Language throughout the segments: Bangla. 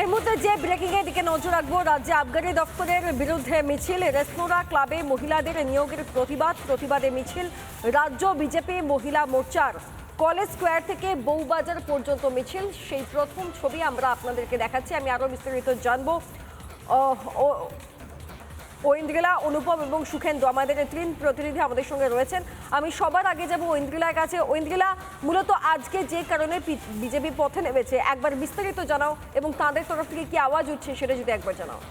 এই মধ্যে যে ব্রেকিং এর দিকে নজর রাখব, রাজ্যে আবগারি দপ্তরের বিরুদ্ধে মিছিল। রেস্তোরাঁ ক্লাবে মহিলাদের নিয়োগের প্রতিবাদ, প্রতিবাদে মিছিল। রাজ্য বিজেপি মহিলা মোর্চার কলেজ স্কোয়ার থেকে বউবাজার পর্যন্ত মিছিল। সেই প্রথম ছবি আমরা আপনাদেরকে দেখাচ্ছি, আমি আরও বিস্তারিত জানব। ঐন্দ্রিলা, অনুপম এবং সুখেন্দু আমাদের তিন প্রতিনিধি আমাদের সঙ্গে রয়েছেন। আমি সবার আগে যাব ঐন্দ্রিলার কাছে। ঐন্দ্রিলা, মূলত আজকে যে কারণে বিজেপি পথে নেমেছে, একবার বিস্তারিত জানাও এবং তাদের তরফ থেকে কি আওয়াজ উঠছে সেটা যদি একবার জানাও।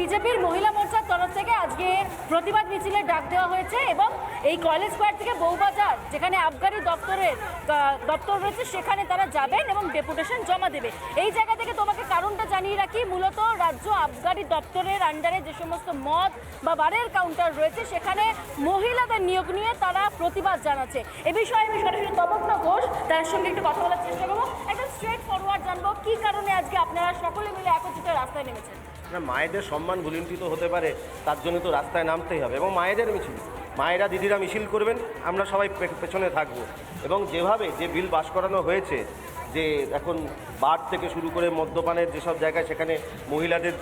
বিজেপির মহিলা মোর্চার তরফ থেকে আজকে প্রতিবাদ মিছিলের ডাক দেওয়া হয়েছে এবং এই কলেজ স্কোয়ার থেকে বউবাজার যেখানে আবগারি দপ্তরের দপ্তর রয়েছে, সেখানে তারা যাবেন এবং ডেপুটেশন জমা দেবে। এই জায়গা থেকে তোমাকে কারণটা জানিয়ে রাখি, মূলত রাজ্য আবগারি দপ্তরের আন্ডারে যে সমস্ত মদ বা বারের কাউন্টার রয়েছে, সেখানে মহিলাদের নিয়োগ নিয়ে তারা প্রতিবাদ জানাচ্ছে। এ বিষয়ে আমি সরাসরি তবক্ত ঘোষ, তার সঙ্গে একটু কথা বলার চেষ্টা করব। একদম স্ট্রেট ফরওয়ার্ড জানব, কি কারণে আজকে আপনারা সকলে মিলে একত্রিত রাস্তায় নেমেছেন? না মায়েদের সম্মান ভুলুণ্ঠিত হতে পারে তার জন্য তো রাস্তায় নামতেই হবে। এবং মায়েদের মিছিল মায়েরা দিদিরা মিছিল করবেন আমরা সবাই পেছনে থাকব। এবং যেভাবে যে বিল পাশ করানো হয়েছে যে এখন বার থেকে শুরু করে মদ্যপানের যেসব জায়গায় সেখানে মহিলাদের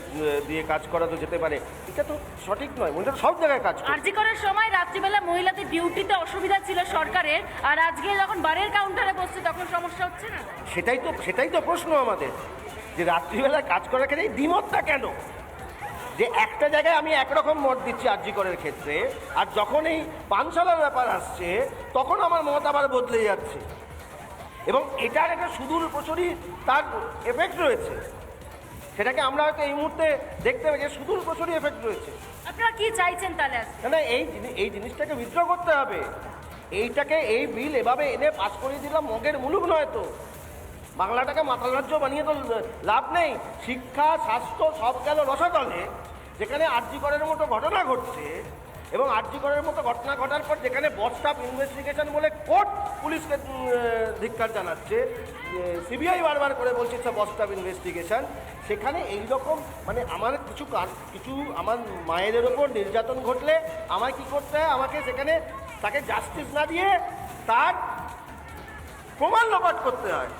দিয়ে কাজ করানো যেতে পারে এটা তো সঠিক নয়। মহিলারা সব জায়গায় কাজ আরজি করার সময় রাত্রিবেলা মহিলাদের ডিউটিতে অসুবিধা ছিল সরকারের আর আজকে যখন বারের কাউন্টারে বসছে তখন সমস্যা হচ্ছে না? সেটাই তো সেটাই তো প্রশ্ন আমাদের। যে রাত্রিবেলায় কাজ করার ক্ষেত্রে এই দ্বিমতটা কেন? যে একটা জায়গায় আমি একরকম মত দিচ্ছি আর্যিকরের ক্ষেত্রে আর যখন এই পানশালার ব্যাপার আসছে তখন আমার মত আবার বদলে যাচ্ছে। এবং এটার একটা সুদূর প্রচুরই তার এফেক্ট রয়েছে। সেটাকে আমরা হয়তো এই মুহূর্তে দেখতে পাই যে সুদূর প্রচুরই এফেক্ট রয়েছে। আপনারা কি চাইছেন তাহলে না না এই এই জিনিসটাকে উইথড্র করতে হবে। এইটাকে এই বিল এভাবে এনে পাস করিয়ে দিলাম মগের মুলুক নয় তো। বাংলাটাকে মাতাল রাজ্য বানিয়ে তো লাভ নেই। শিক্ষা, স্বাস্থ্য সব গেল রসাতলে, যেখানে আর্যিকরের মতো ঘটনা ঘটছে এবং আর্যিকরের মতো ঘটনা ঘটার পর যেখানে বস্টাপ ইনভেস্টিগেশন বলে কোর্ট পুলিশকে ধিক্কার জানাচ্ছে সিবিআই বারবার করে বলছে বস্টাপ ইনভেস্টিগেশন সেখানে এই রকম মানে আমার কিছু কিছু আমার মায়েদের ওপর নির্যাতন ঘটলে আমায় কি করতে হয়? আমাকে সেখানে তাকে জাস্টিস না দিয়ে তার প্রমাণ লোপাট করতে হয়।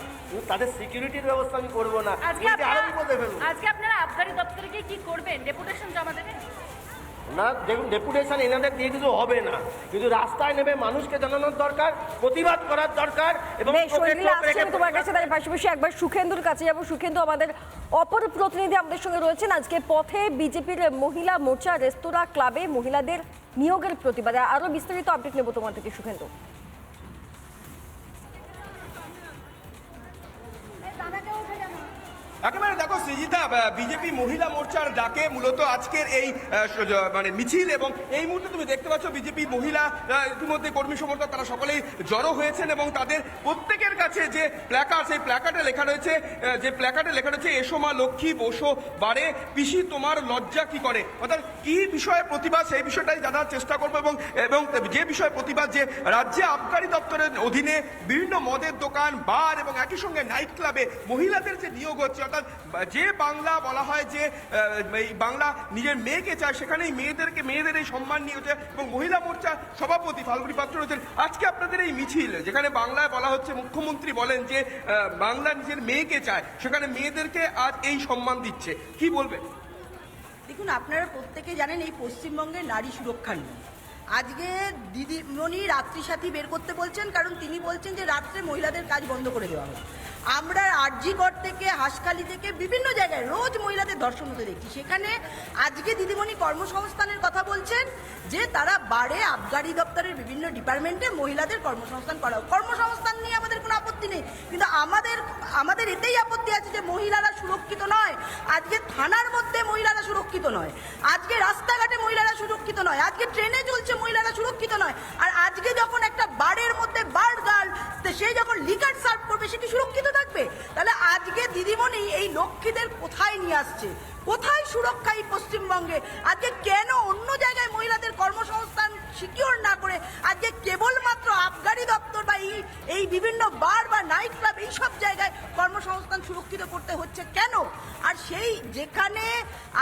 তাদের সিকিউরিটির ব্যবস্থা আমি করব না। আজকে আরও আপনারা বিপদে ফেলব। আজকে আপনারা আবগারি দপ্তরে গিয়ে কি করবেন? ডেপুটেশন জমা দেবেন? না দেখুন ডেপুটেশন এনাদের দিয়ে কিছু হবে না। কিন্তু রাস্তায় নেমে মানুষকে জানানোর দরকার প্রতিবাদ করার দরকার এবং তোমার কাছে তার পাশাপাশি একবার সুখেন্দুর কাছে যাব। সুখেন্দু আমাদের অপর প্রতিনিধি আমাদের সঙ্গে রয়েছেন। আজকে পথে বিজেপির মহিলা মোর্চা রেস্তোরাঁ ক্লাবে মহিলাদের নিয়োগের প্রতিবাদে। আরও বিস্তারিত আপডেট নেব তোমার থেকে সুখেন্দু। সৃজিতা বিজেপি মহিলা মোর্চার ডাকে মূলত আজকের এই মানে মিছিল এবং এই মুহূর্তে তুমি দেখতে পাচ্ছ বিজেপি মহিলা ইতিমধ্যে কর্মী সমর্থক তারা সকলেই জড়ো হয়েছেন এবং তাদের প্রত্যেকের কাছে যে প্ল্যাকার্ড সেই প্ল্যাকার্ডে লেখা রয়েছে যে প্ল্যাকার্ডে লেখা রয়েছে, এসো মা লক্ষ্মী, বসো বারে পিসি তোমার লজ্জা কি করে? অর্থাৎ কি বিষয়ে প্রতিবাদ সেই বিষয়টাই জানার চেষ্টা করব এবং এবং যে বিষয়ে প্রতিবাদ যে রাজ্যে আবগারি দপ্তরের অধীনে বিভিন্ন মদের দোকান, বার এবং একই সঙ্গে নাইট ক্লাবে মহিলাদের যে নিয়োগ হচ্ছে, অর্থাৎ যে বাংলা বলা হয় যে এই বাংলা নিজের মেয়েকে চায়, সেখানেই মেয়েদেরকে, মেয়েদের এই সম্মান নিয়ে হচ্ছে এবং মহিলা মোর্চার সভাপতি ফাল্গুনি পাত্র রয়েছেন। আজকে আপনাদের এই মিছিল, যেখানে বাংলায় বলা হচ্ছে মুখ্যমন্ত্রী বলেন যে বাংলা নিজের মেয়েকে চায়, সেখানে মেয়েদেরকে আজ এই সম্মান দিচ্ছে। কি বলবেন? দেখুন, আপনারা প্রত্যেকে জানেন এই পশ্চিমবঙ্গের নারী সুরক্ষা নিয়ে। আজকে দিদিমণি রাত্রি সাথী বের করতে বলছেন, কারণ তিনি বলছেন যে, রাত্রে মহিলাদের কাজ বন্ধ করে দেওয়া হবে। আমরা আরজিগড় থেকে, হাসখালি থেকে বিভিন্ন জায়গায় রোজ মহিলাদের দর্শন হতে দেখছি। সেখানে আজকে দিদিমণি কর্মসংস্থানের কথা বলছেন যে তারা বারে আবগারি দপ্তরের বিভিন্ন ডিপার্টমেন্টে মহিলাদের কর্মসংস্থান করা। কর্মসংস্থান নিয়ে আমাদের কোনো আপত্তি নেই, কিন্তু আমাদের আমাদের এতেই আপত্তি আছে যে মহিলারা সুরক্ষিত নয়। আজকে থানার মধ্যে মহিলারা সুরক্ষিত নয়। আজকে রাস্তাঘাটে মহিলারা সুরক্ষিত নয়। আজকে ট্রেনে চলছে মহিলারা সুরক্ষিত নয়। আর আজকে যখন একটা বারের মধ্যে বার গার্ল সে যখন লিকার সার্ভ করবে সে কি সুরক্ষিত থাকবে তাহলে আজকে দিদিমণি এই লক্ষ্মীদের কোথায় নিয়ে আসছে? কোথায় সুরক্ষা এই পশ্চিমবঙ্গে? আজকে কেন অন্য জায়গায় মহিলাদের কর্মসংস্থান সিকিউর না করে আজকে কেবলমাত্র আবগারি দপ্তর বা এই এই বিভিন্ন বার বা নাইট ক্লাব এইসব জায়গায় কর্মসংস্থান সুরক্ষিত করতে হচ্ছে কেন? সেই যেখানে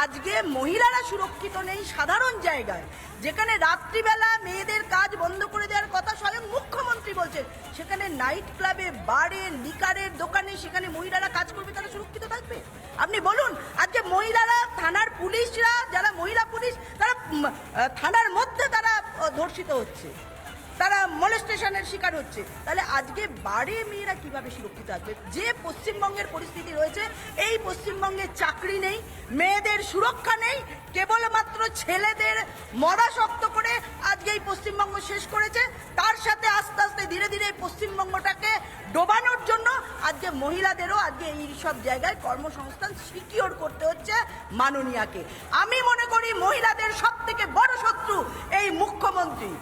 আজকে মহিলারা সুরক্ষিত নেই সাধারণ জায়গায়, যেখানে রাত্রিবেলা মেয়েদের কাজ বন্ধ করে দেওয়ার কথা স্বয়ং মুখ্যমন্ত্রী বলছেন, সেখানে নাইট ক্লাবে বারে লিকারের দোকানে সেখানে মহিলারা কাজ করবে, তারা সুরক্ষিত থাকবে? আপনি বলুন, আজকে মহিলারা, থানার পুলিশরা, যারা মহিলা পুলিশ, তারা থানার মধ্যে তারা ধর্ষিত হচ্ছে। তারা মলেস্টেশনের শিকার হচ্ছে। তাহলে আজকে বারে মেয়েরা কীভাবে সুরক্ষিত থাকবে যে পশ্চিমবঙ্গের পরিস্থিতি রয়েছে, এই পশ্চিমবঙ্গে চাকরি নেই, মেয়েদের সুরক্ষা নেই, কেবলমাত্র ছেলেদের মরা শক্ত করে আজকে এই পশ্চিমবঙ্গ শেষ করেছে। তার সাথে আস্তে আস্তে ধীরে ধীরে এই পশ্চিমবঙ্গটাকে ডোবানোর জন্য আজকে মহিলাদেরও আজকে এই সব জায়গায় কর্মসংস্থান সিকিওর করতে হচ্ছে মাননীয়াকে। আমি মনে করি মহিলাদের সব থেকে বড় শত্রু এই মুখ্যমন্ত্রী।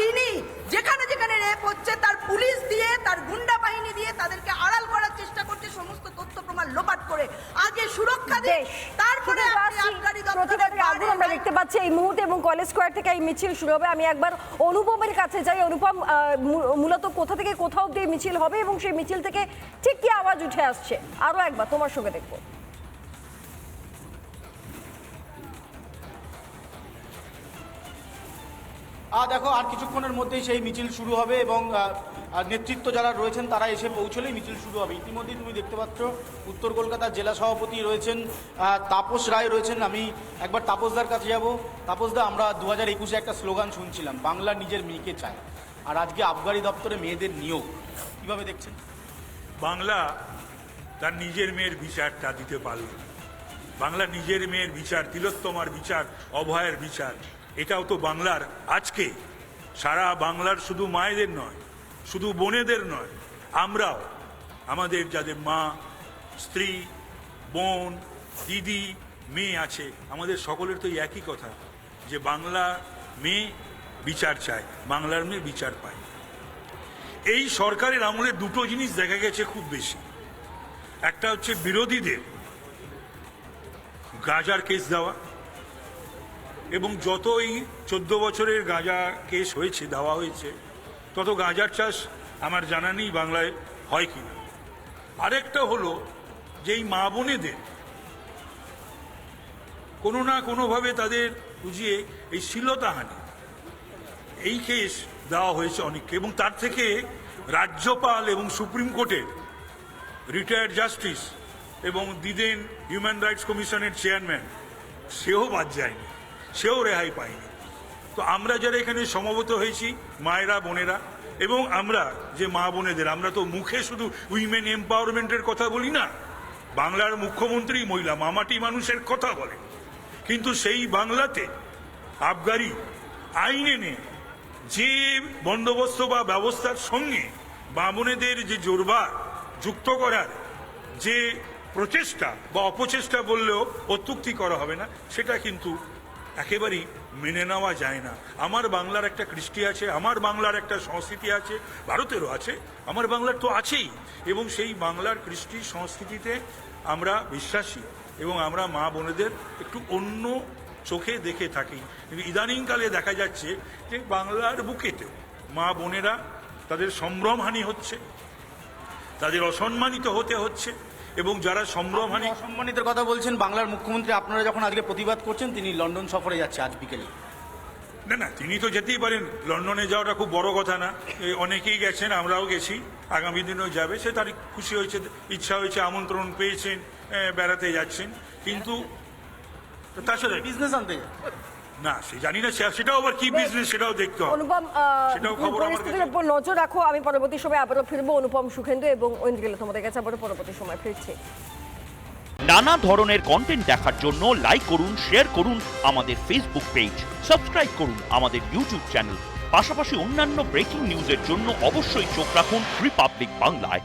তিনি যেখানে যেখানে রেপ হচ্ছে তার পুলিশ দিয়ে তার গুন্ডা বাহিনী দিয়ে তাদেরকে আড়াল করার চেষ্টা করছে সমস্ত তথ্য প্রমাণ লোপাট করে। আগে সুরক্ষা দিয়ে বেশ তারপরে আগুন আমরা দেখতে পাচ্ছি এই মুহূর্তে এবং কলেজ স্কোয়ার থেকে এই মিছিল শুরু হবে। আমি একবার অনুপমের কাছে যাই। অনুপম মূলত কোথা থেকে কোথাও দিয়ে মিছিল হবে এবং সেই মিছিল থেকে ঠিক কি আওয়াজ উঠে আসছে? আরও একবার তোমার সঙ্গে দেখব। দেখো, আর কিছুক্ষণের মধ্যেই সেই মিছিল শুরু হবে এবং নেতৃত্ব যারা রয়েছেন তারা এসে পৌঁছলেই মিছিল শুরু হবে। ইতিমধ্যেই তুমি দেখতে পাচ্ছ, উত্তর কলকাতার জেলা সভাপতি রয়েছেন তাপস রায় রয়েছেন। আমি একবার তাপসদার কাছে যাব। তাপসদা আমরা দু হাজার একুশে একটা স্লোগান শুনছিলাম, বাংলা নিজের মেয়েকে চায়। আর আজকে আবগারি দপ্তরে মেয়েদের নিয়োগ। কীভাবে দেখছেন? বাংলা তার নিজের মেয়ের বিচারটা দিতে পারল। বাংলা নিজের মেয়ের বিচার, তিলোত্তমার বিচার, অভয়ের বিচার। এটাও তো বাংলার আজকে। সারা বাংলার শুধু মায়েদের নয়, শুধু বোনেদের নয়, আমরাও, আমাদের যাদের মা, স্ত্রী, বোন, দিদি, মেয়ে আছে, আমাদের সকলের তো একই কথা, যে বাংলা মেয়ে বিচার চায়, বাংলার মেয়ে বিচার পায়। এই সরকারের আমলে দুটো জিনিস দেখা গেছে খুব বেশি। একটা হচ্ছে বিরোধীদের গাজার কেস দেওয়া এবং যতই চোদ্দ বছরের গাঁজা কেস হয়েছে, দেওয়া হয়েছে, তত গাঁজার চাষ আমার জানা নেই বাংলায় হয় কি না। আরেকটা হলো যে এই মা বোনেদের কোনো না কোনোভাবে তাদের বুঝিয়ে এই শ্লীলতাহানি এই কেস দেওয়া হয়েছে অনেককে এবং তার থেকে রাজ্যপাল এবং সুপ্রিম কোর্টের রিটায়ার্ড জাস্টিস এবং দিদেন হিউম্যান রাইটস কমিশনের চেয়ারম্যান, সেও বাদ যায়নি। সেও রেহাই পায়নি। তো আমরা যারা এখানে সমবেত হয়েছি, মায়েরা, বোনেরা, এবং আমরা যে মা বোনেদের, আমরা তো মুখে শুধু উইমেন এম্পাওয়ারমেন্টের কথা বলি না, বাংলার মুখ্যমন্ত্রী মহিলা, মামাটি মানুষের কথা বলে কিন্তু সেই বাংলাতে আবগারি আইন এনে যে বন্দোবস্ত বা ব্যবস্থার সঙ্গে বামনেদের যে জোরবার যুক্ত করার যে প্রচেষ্টা বা অপচেষ্টা বললেও অত্যুক্তি করা হবে না, সেটা কিন্তু একেবারেই মেনে নেওয়া যায় না। আমার বাংলার একটা কৃষ্টি আছে, আমার বাংলার একটা সংস্কৃতি আছে, ভারতেরও আছে, আমার বাংলার তো আছেই। এবং সেই বাংলার কৃষ্টি সংস্কৃতিতে আমরা বিশ্বাসী এবং আমরা মা বোনেদের একটু অন্য চোখে দেখে থাকি। ইদানিংকালে দেখা যাচ্ছে যে বাংলার বুকেতেও মা বোনেরা তাদের সম্ভ্রমহানি হচ্ছে, তাদের অসম্মানিত হতে হচ্ছে এবং যারা সম্ভ্রমহানি সম্মানিতের কথা বলছেন বাংলার মুখ্যমন্ত্রী আপনারা যখন আজকে প্রতিবাদ করছেন তিনি লন্ডন সফরে যাচ্ছে আজ বিকেলে। না না তিনি তো যেতেই পারেন। লন্ডনে যাওয়াটা খুব বড় কথা না। অনেকেই গেছেন আমরাও গেছি। আগামী দিনেও যাবে। সে তার খুশি হয়েছে ইচ্ছা হয়েছে আমন্ত্রণ পেয়েছেন বেড়াতে যাচ্ছেন। কিন্তু তার সাথে বিজনেস আনতে না সে জানি না সেটাও আবার কি বিজনেস সেটাও দেখতে হবে। অনুপম সেটাও খবর পরিস্থিতির উপর নজর রাখো আমি পরবর্তী সময় আবারও ফিরবো। অনুপম সুখেন্দু এবং ঐন্দ্রিলা তোমাদের কাছে আবারও পরবর্তী সময় ফিরছি। নানা ধরনের কন্টেন্ট দেখার জন্য লাইক করুন শেয়ার করুন আমাদের ফেসবুক পেজ সাবস্ক্রাইব করুন আমাদের ইউটিউব চ্যানেল পাশাপাশি অন্যান্য ব্রেকিং নিউজের জন্য অবশ্যই চোখ রাখুন রিপাবলিক বাংলায়